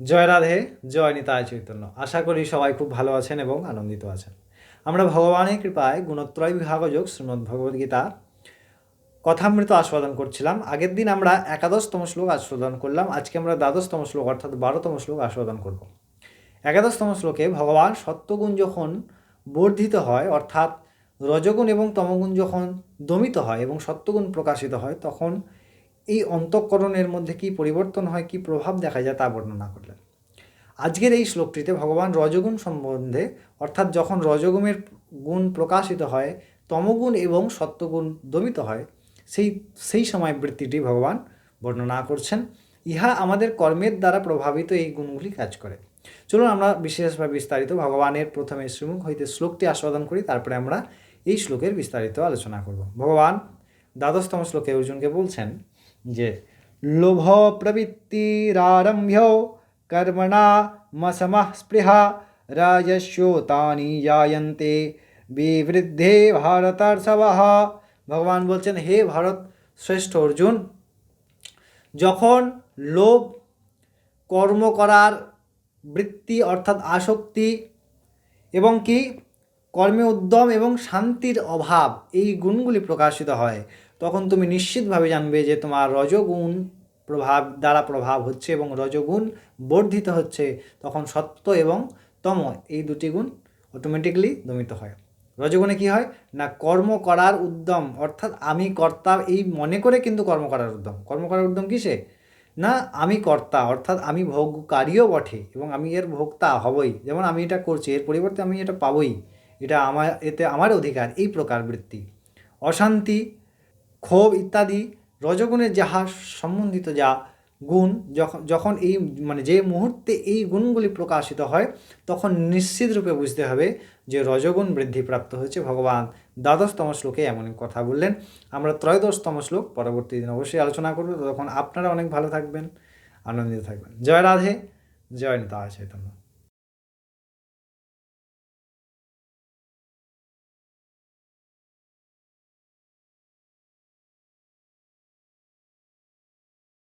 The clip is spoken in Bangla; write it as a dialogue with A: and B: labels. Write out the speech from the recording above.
A: জয় রাধে, জয় নিতায় চৈতন্য। আশা করি সবাই খুব ভালো আছেন এবং আনন্দিত আছেন। আমরা ভগবানের কৃপায় গুণত্রয় বিভাগযোগ শ্রীমদ্ ভগবদ্গীতা কথামৃত আস্বাদন করছিলাম। আগের দিন আমরা একাদশতম শ্লোক আস্বাদন করলাম। আজকে আমরা দ্বাদশতম শ্লোক অর্থাৎ বারোতম শ্লোক আস্বাদন করব। একাদশতম শ্লোকে ভগবান সত্যগুণ যখন বর্ধিত হয়, অর্থাৎ রজগুণ এবং তমগুণ যখন দমিত হয় এবং সত্যগুণ প্রকাশিত হয়, তখন এই অন্তঃকরণের মধ্যে কি পরিবর্তন হয়, কি প্রভাব দেখা যায় তা বর্ণনা করলেন। আজকের এই শ্লোকটিতে ভগবান রজগুণ সম্বন্ধে, অর্থাৎ যখন রজগুণের গুণ প্রকাশিত হয়, তমগুণ এবং সত্যগুণ দমিত হয়, সেই সেই সময় বৃত্তিটি ভগবান বর্ণনা করছেন। ইহা আমাদের কর্মের দ্বারা প্রভাবিত এই গুণগুলি কাজ করে। চলুন আমরা বিশেষভাবে বিস্তারিত ভগবানের প্রথমে শ্রীমুখ হইতে শ্লোকটি আস্বাদন করি, তারপরে আমরা এই শ্লোকের বিস্তারিত আলোচনা করব। ভগবান দ্বাদশতম শ্লোকে অর্জুনকে বলছেন যে লোভ প্রবৃত্তিরারম্ভ্য কর্মণা মসমঃ স্পৃহা রাজস্যোতানি জায়ন্তে। বিবৃদ্ধে ভারতার্ষবহ ভগবান বলছেন, হে ভারত শ্রেষ্ঠ অর্জুন, যখন লোভ কর্ম করার বৃত্তি অর্থাৎ আসক্তি এবং কি কর্মে উদ্যম এবং শান্তির অভাব এই গুণগুলি প্রকাশিত হয় তখন তুমি নিশ্চিতভাবে জানবে যে তোমার রজগুণ প্রভাব দ্বারা প্রভাব হচ্ছে এবং রজগুণ বর্ধিত হচ্ছে তখন সত্য এবং তম এই দুটি গুণ অটোমেটিকলি দমিত হয়। রজগুণে কি হয়? না, কর্ম করার উদ্যম, অর্থাৎ আমি কর্তা, এই মনে করে কিন্তু কর্ম করার উদ্যম। কর্ম করার উদ্যম কিসে? না, আমি কর্তা, অর্থাৎ আমি ভোগকারীও বটে এবং আমি এর ভোক্তা হবই। যেমন আমি এটা করছি, এর পরিবর্তে আমি এটা পাবই। এটা আমার, এতে আমার অধিকার, এই প্রকার বৃত্তি। অশান্তি ক্ষোভ ইত্যাদি রজগুণের যাহা সম্বন্ধিত যা গুণ যখন যখন এই মানে যে মুহূর্তে এই গুণগুলি প্রকাশিত হয়, তখন নিশ্চিত রূপে বুঝতে হবে যে রজগুণ বৃদ্ধিপ্রাপ্ত হয়েছে। ভগবান দ্বাদশতম শ্লোকে এমন কথা বললেন। আমরা ত্রয়োদশতম শ্লোক পরবর্তী দিন অবশ্যই আলোচনা করব। তখন আপনারা অনেক ভালো থাকবেন, আনন্দিত থাকবেন। জয় রাধে, জয় নিতা চৈতন্য।